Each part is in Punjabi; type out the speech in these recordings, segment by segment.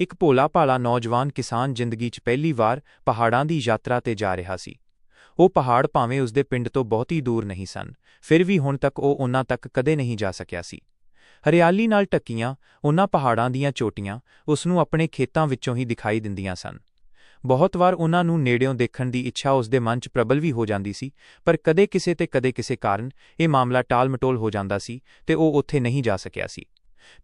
ਇੱਕ ਭੋਲਾ-ਭਾਲਾ ਨੌਜਵਾਨ ਕਿਸਾਨ ਜ਼ਿੰਦਗੀ 'ਚ ਪਹਿਲੀ ਵਾਰ ਪਹਾੜਾਂ ਦੀ ਯਾਤਰਾ ਤੇ ਜਾ ਰਿਹਾ ਸੀ। ਉਹ ਪਹਾੜ ਭਾਵੇਂ ਉਸਦੇ ਪਿੰਡ ਤੋਂ ਬਹੁਤੀ ਦੂਰ ਨਹੀਂ ਸਨ, ਫਿਰ ਵੀ ਹੁਣ ਤੱਕ ਉਹ ਉਨ੍ਹਾਂ ਤੱਕ ਕਦੇ ਨਹੀਂ ਜਾ ਸਕਿਆ ਸੀ। ਹਰਿਆਲੀ ਨਾਲ ਢੱਕੀਆਂ ਉਨ੍ਹਾਂ ਪਹਾੜਾਂ ਦੀਆਂ ਚੋਟੀਆਂ ਉਸ ਨੂੰ ਆਪਣੇ ਖੇਤਾਂ ਵਿੱਚੋਂ ਹੀ ਦਿਖਾਈ ਦਿੰਦੀਆਂ ਸਨ। ਬਹੁਤ ਵਾਰ ਉਨ੍ਹਾਂ ਨੂੰ ਨੇੜਿਓਂ ਦੇਖਣ ਦੀ ਇੱਛਾ ਉਸਦੇ ਮਨ 'ਚ ਪ੍ਰਬਲ ਵੀ ਹੋ ਜਾਂਦੀ ਸੀ, ਪਰ ਕਦੇ ਕਿਸੇ ਤੇ ਕਦੇ ਕਿਸੇ ਕਾਰਨ ਇਹ ਮਾਮਲਾ ਟਾਲ-ਮਟੋਲ ਹੋ ਜਾਂਦਾ ਸੀ ਤੇ ਉਹ ਉੱਥੇ ਨਹੀਂ ਜਾ ਸਕਿਆ ਸੀ।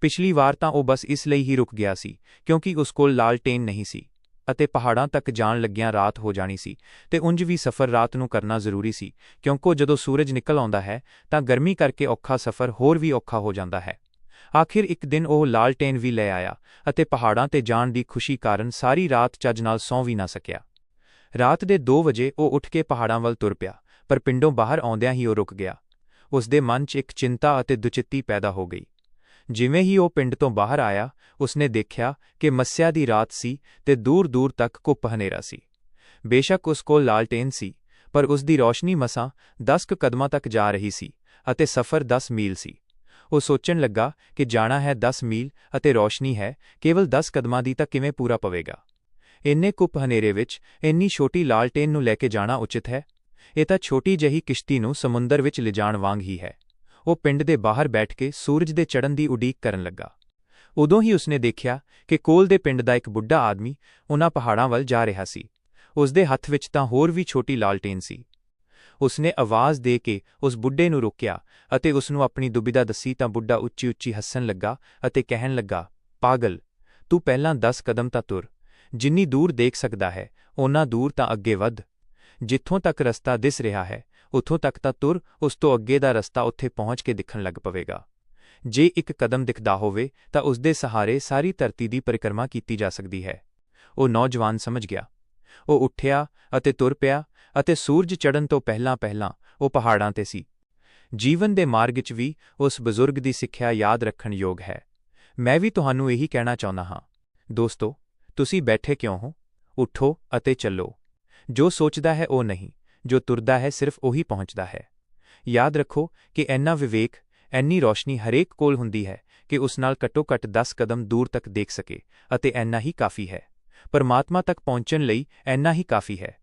ਪਿਛਲੀ ਵਾਰ ਤਾਂ ਉਹ ਬਸ ਇਸ ਲਈ ਹੀ ਰੁਕ ਗਿਆ ਸੀ, ਕਿਉਂਕਿ ਉਸ ਕੋਲ ਲਾਲਟੇਨ ਨਹੀਂ ਸੀ ਅਤੇ ਪਹਾੜਾਂ ਤੱਕ ਜਾਣ ਲੱਗਿਆਂ ਰਾਤ ਹੋ ਜਾਣੀ ਸੀ ਤੇ ਉਂਝ ਵੀ ਸਫ਼ਰ ਰਾਤ ਨੂੰ ਕਰਨਾ ਜ਼ਰੂਰੀ ਸੀ, ਕਿਉਂਕਿ ਜਦੋਂ ਸੂਰਜ ਨਿਕਲ ਆਉਂਦਾ ਹੈ ਤਾਂ ਗਰਮੀ ਕਰਕੇ ਔਖਾ ਸਫ਼ਰ ਹੋਰ ਵੀ ਔਖਾ ਹੋ ਜਾਂਦਾ ਹੈ। ਆਖਿਰ ਇੱਕ ਦਿਨ ਉਹ ਲਾਲਟੇਨ ਵੀ ਲੈ ਆਇਆ ਅਤੇ ਪਹਾੜਾਂ ਤੇ ਜਾਣ ਦੀ ਖੁਸ਼ੀ ਕਾਰਨ ਸਾਰੀ ਰਾਤ ਚੱਜ ਨਾਲ ਸੌਂ ਵੀ ਨਾ ਸਕਿਆ। ਰਾਤ ਦੇ 2 ਵਜੇ ਉਹ ਉੱਠ ਕੇ ਪਹਾੜਾਂ ਵੱਲ ਤੁਰ ਪਿਆ, ਪਰ ਪਿੰਡੋਂ ਬਾਹਰ ਆਉਂਦਿਆਂ ਹੀ ਉਹ ਰੁਕ ਗਿਆ। ਉਸ ਦੇ ਮਨ 'ਚ ਇੱਕ ਚਿੰਤਾ ਅਤੇ ਦੁਚਿੱਤੀ ਪੈਦਾ ਹੋ ਗਈ। ਜਿਵੇਂ ਹੀ ਉਹ ਪਿੰਡ ਤੋਂ ਬਾਹਰ ਆਇਆ, ਉਸਨੇ ਦੇਖਿਆ ਕਿ ਮੱਸਿਆ ਦੀ ਰਾਤ ਸੀ ਤੇ ਦੂਰ-ਦੂਰ ਤੱਕ ਕੁੱਪ ਹਨੇਰਾ ਸੀ। ਬੇਸ਼ੱਕ ਉਸ ਕੋਲ ਲਾਲਟੇਨ ਸੀ, ਪਰ ਉਸ ਦੀ ਰੋਸ਼ਨੀ ਮਸਾਂ 10 ਕਦਮਾਂ ਤੱਕ ਜਾ ਰਹੀ ਸੀ ਅਤੇ ਸਫ਼ਰ 10 ਮੀਲ ਸੀ। ਉਹ ਸੋਚਣ ਲੱਗਾ ਕਿ ਜਾਣਾ ਹੈ 10 ਮੀਲ ਅਤੇ ਰੋਸ਼ਨੀ ਹੈ, ਕੇਵਲ 10 ਕਦਮਾਂ ਦੀ ਤਾਂ ਕਿਵੇਂ ਪੂਰਾ ਪਵੇਗਾ। ਇੰਨੇ ਕੁੱਪ ਹਨੇਰੇ ਵਿੱਚ ਇੰਨੀ ਛੋਟੀ ਲਾਲਟੇਨ ਨੂੰ ਲੈ ਕੇ ਜਾਣਾ ਉਚਿਤ ਹੈ? ਇਹ ਤਾਂ ਛੋਟੀ ਜਹੀ ਕਿਸ਼ਤੀ ਨੂੰ ਸਮੁੰਦਰ ਵਿੱਚ ਲਿਜਾਣ ਵਾਂਗ ਹੀ ਹੈ। ਉਹ ਪਿੰਡ ਦੇ ਬਾਹਰ ਬੈਠ ਕੇ ਸੂਰਜ ਦੇ ਚੜ੍ਹਨ ਦੀ ਉਡੀਕ ਕਰਨ ਲੱਗਾ। ਉਦੋਂ ਹੀ ਉਸਨੇ ਦੇਖਿਆ ਕਿ ਕੋਲ ਦੇ ਪਿੰਡ ਦਾ ਇੱਕ ਬੁੱਢਾ ਆਦਮੀ ਉਹਨਾਂ ਪਹਾੜਾਂ ਵੱਲ ਜਾ ਰਿਹਾ ਸੀ। ਉਸ ਦੇ ਹੱਥ ਵਿੱਚ ਤਾਂ ਹੋਰ ਵੀ ਛੋਟੀ ਲਾਲਟੇਨ ਸੀ। ਉਸਨੇ ਆਵਾਜ਼ ਦੇ ਕੇ ਉਸ ਬੁੱਢੇ ਨੂੰ ਰੋਕਿਆ ਅਤੇ ਉਸ ਨੂੰ ਆਪਣੀ ਦੁਬਿਧਾ ਦੱਸੀ ਤਾਂ ਬੁੱਢਾ ਉੱਚੀ-ਉੱਚੀ ਹੱਸਣ ਲੱਗਾ ਅਤੇ ਕਹਿਣ ਲੱਗਾ, ਪਾਗਲ, ਤੂੰ ਪਹਿਲਾਂ 10 ਕਦਮ ਤਾਂ ਤੁਰ। ਜਿੰਨੀ ਦੂਰ ਦੇਖ ਸਕਦਾ ਹੈ, ਓਨਾ ਦੂਰ ਤਾਂ ਅੱਗੇ ਵੱਧ। ਜਿੱਥੋਂ ਤੱਕ ਰਸਤਾ ਦਿਸ ਰਿਹਾ ਹੈ ਉੱਥੋਂ ਤੱਕ ਤਾਂ ਤੁਰ ਉਸ ਤੋਂ ਅੱਗੇ ਦਾ ਰਸਤਾ ਉੱਥੇ ਪਹੁੰਚ ਕੇ ਦਿਖਣ ਲੱਗ ਪਵੇਗਾ। ਜੇ ਇੱਕ ਕਦਮ ਦਿਖਦਾ ਹੋਵੇ, ਤਾਂ ਉਸ ਦੇ ਸਹਾਰੇ ਸਾਰੀ ਧਰਤੀ ਦੀ ਪਰਿਕਰਮਾ ਕੀਤੀ ਜਾ ਸਕਦੀ ਹੈ। ਉਹ ਨੌਜਵਾਨ ਸਮਝ ਗਿਆ। ਉਹ ਉੱਠਿਆ ਅਤੇ ਤੁਰ ਪਿਆ ਅਤੇ ਸੂਰਜ ਚੜ੍ਹਨ ਤੋਂ ਪਹਿਲਾਂ-ਪਹਿਲਾਂ ਉਹ ਪਹਾੜਾਂ ਤੇ ਸੀ। ਜੀਵਨ ਦੇ ਮਾਰਗ 'ਚ ਵੀ ਉਸ ਬਜ਼ੁਰਗ ਦੀ ਸਿੱਖਿਆ ਯਾਦ ਰੱਖਣ ਯੋਗ ਹੈ। ਮੈਂ ਵੀ ਤੁਹਾਨੂੰ ਇਹੀ ਕਹਿਣਾ ਚਾਹੁੰਦਾ ਹਾਂ। ਦੋਸਤੋ, ਤੁਸੀਂ ਬੈਠੇ ਕਿਉਂ ਹੋ? ਉੱਠੋ ਅਤੇ ਚੱਲੋ। ਜੋ ਸੋਚਦਾ ਹੈ ਉਹ ਨਹੀਂ। ਜੋ ਤੁਰਦਾ ਹੈ ਸਿਰਫ ਉਹੀ ਪਹੁੰਚਦਾ ਹੈ। ਯਾਦ ਰੱਖੋ ਕਿ ਐਨਾ ਵਿਵੇਕ ਐਨੀ ਰੋਸ਼ਨੀ ਹਰੇਕ ਕੋਲ ਹੁੰਦੀ ਹੈ ਕਿ ਉਸ ਨਾਲ ਘੱਟੋ-ਘੱਟ 10 ਕਦਮ ਦੂਰ ਤੱਕ ਦੇਖ ਸਕੇ ਅਤੇ ਐਨਾ ਹੀ ਕਾਫੀ ਹੈ। ਪਰਮਾਤਮਾ ਤੱਕ ਪਹੁੰਚਣ ਲਈ ਐਨਾ ਹੀ ਕਾਫੀ ਹੈ।